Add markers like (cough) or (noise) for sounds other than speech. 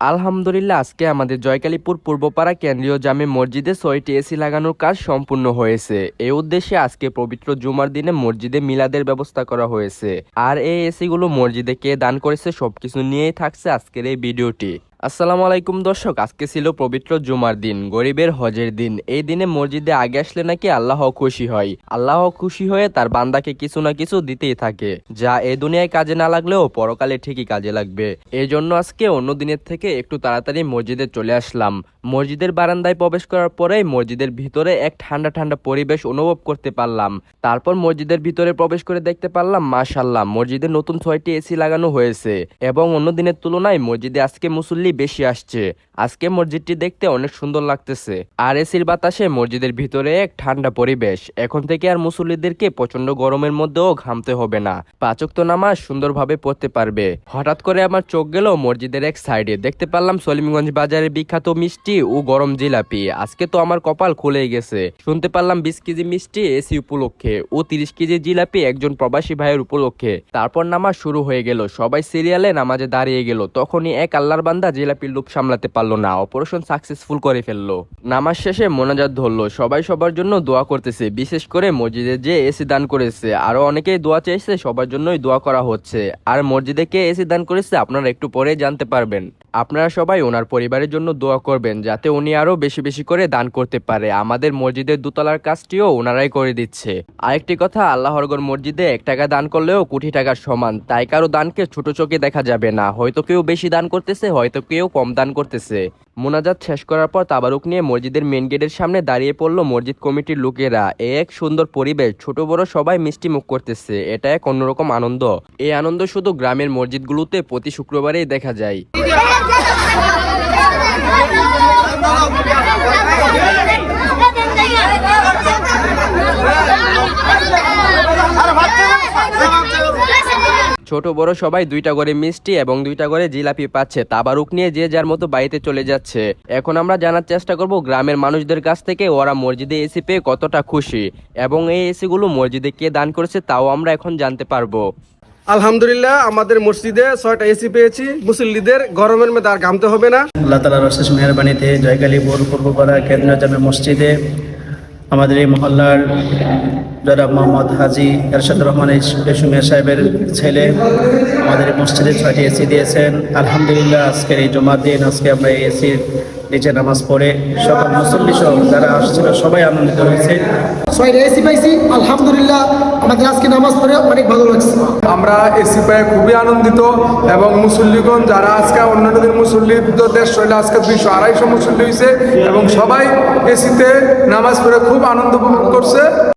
আলহামদুলিল্লাহ, আজকে আমাদের জয়কালীপুর পূর্বপাড়া কেন্দ্রীয় জামে মসজিদে ছয়টি এসি লাগানোর কাজ সম্পূর্ণ হয়েছে। এই উদ্দেশ্যে আজকে পবিত্র জুমার দিনে মসজিদে মিলাদের ব্যবস্থা করা হয়েছে। আর এই এসিগুলো মসজিদে কে দান করেছে সবকিছু নিয়েই থাকছে আজকের এই ভিডিওটি। আসসালামু আলাইকুম দর্শক, আজকে ছিল পবিত্র জুমার দিন, গরিবের হজের দিন। এই দিনে মসজিদে আগে আসলে নাকি আল্লাহ খুশি হয়। আল্লাহ খুশি হয়ে তার বান্দাকে কিছু না কিছু দিতেই থাকে, যা এই দুনিয়ায় কাজে না লাগলেও পরকালে ঠিকই কাজে লাগবে। এই জন্য আজকে অন্য দিনের থেকে একটু তাড়াতাড়ি মসজিদে চলে আসলাম। মসজিদের বারান্দায় প্রবেশ করার পরেই মসজিদের ভিতরে এক ঠান্ডা ঠান্ডা পরিবেশ অনুভব করতে পারলাম। তারপর মসজিদের ভিতরে প্রবেশ করে দেখতে পারলাম মাশাল্লাহ মসজিদে নতুন ছয়টি এসি লাগানো হয়েছে। এবং অন্য দিনের তুলনায় মসজিদে আজকে মুসল্লি বেশি আসছে। আজকে মসজিদটি দেখতে অনেক সুন্দর লাগতেছে। আর এসির বাতাসে মসজিদের ভিতরে এক ঠান্ডা পরিবেশ। এখন থেকে আর মুসল্লিদেরকে প্রচণ্ড গরমের মধ্যেও ঘামতে হবে না। পাচক তো নামাজ সুন্দরভাবে পড়তে পারবে। হঠাৎ করে আমার চোখ গেল মসজিদের এক সাইডে। দেখতে পারলাম সলিমগঞ্জ বাজারের বিখ্যাত মিষ্টি ও গরম জিলাপি। আজকে তো আমার কপাল খুলে গেছে। শুনতে পারলাম বিশ কেজি মিষ্টি এসি উপলক্ষে ও তিরিশ কেজি জিলাপি একজন প্রবাসী ভাইয়ের উপলক্ষে। তারপর নামাজ শুরু হয়ে গেল। সবাই সিরিয়ালে নামাজে দাঁড়িয়ে গেল। তখনই এক আল্লাহর বান্দা জিলাপির লোভ সামলাতে পারল। না অপারেশন সাকসেসফুল করে ফেলল। নামাজ শেষে মোনাজাত ধরলো, সবাই সবার জন্য দোয়া করতেছে, বিশেষ করে মসজিদে যে এসি দান করেছে। আরও অনেকেই দোয়া চেয়েছে, সবার জন্যই দোয়া করা হচ্ছে। আর মসজিদে কে এসি দান করেছে, আপনারা একটু পরে জানতে পারবেন। আপনারা সবাই ওনার পরিবারের জন্য দোয়া করবেন, যাতে উনি আরও বেশি বেশি করে দান করতে পারে। আমাদের মসজিদের দোতলার কাজটিও ওনারাই করে দিচ্ছে। আরেকটি কথা আল্লাহরগর মসজিদে এক টাকা দান করলেও কোটি টাকার সমান। তাই কারও দানকে ছোট চোখে দেখা যাবে না। হয়তো কেউ বেশি দান করতেছে, হয়তো কেউ কম দান করতেছে। মোনাজাত শেষ করার পর তাবারুক নিয়ে মসজিদের মেন গেটের সামনে দাঁড়িয়ে পড়ল মসজিদ কমিটির লোকেরা। এ এক সুন্দর পরিবেশ ছোট বড় সবাই মিষ্টি মুখ করতেছে। এটা এক অন্যরকম আনন্দ। এই আনন্দ শুধু গ্রামের মসজিদগুলোতে প্রতি শুক্রবারেই দেখা যায়। (laughs) (laughs) ছোট বড় সবাই দুইটা করে মিষ্টি এবং দুইটা করে জিলাপি পাচ্ছে তাবারুক নিয়ে যে যার মতো বাড়িতে চলে যাচ্ছে। এখন আমরা জানার চেষ্টা করব গ্রামের মানুষদের কাছ থেকে ওরা মসজিদে এসি পেয়ে কতটা খুশি এবং এই এসিগুলো মসজিদে কে দান করেছে তাও আমরা এখন জানতে পারব। আলহামদুলিল্লাহ আমাদের মসজিদে ছয়টা এসি পেয়েছি। মুসল্লিদের গরমের মধ্যে আর ঘামতে হবে না। আল্লাহ তালার অশেষ মেহরবানিতে জয়কালীপুর পূর্বপাড়া জামে মসজিদে আমাদের এই মহল্লার যারা মোহাম্মদ হাজি এরশাদ রহমান সুমিয়া সাহেবের ছেলে আমাদের মসজিদে ছয়টি এসি দিয়েছেন। আলহামদুলিল্লাহ আজকের এই জমার দিন আজকে আমরা এই এসির নিচে নামাজ পড়ে সকল মুসল্লি সহ যারা আসছিল সবাই আনন্দিত হয়েছে। ছয়টা এসি পাইছি আলহামদুলিল্লাহ আমাদের আজকে নামাজ পড়ে অনেক ভালো লাগছে। আমরা এসি পেয়ে খুবই আনন্দিত এবং মুসল্লিগণ যারা আজকে অন্যান্য দিন মুসল্লি দেশ হইলে আজকে দুইশো আড়াইশো মুসল্লি হয়েছে এবং সবাই এসিতে নামাজ পড়ে খুব আনন্দ উপভোগ করছে।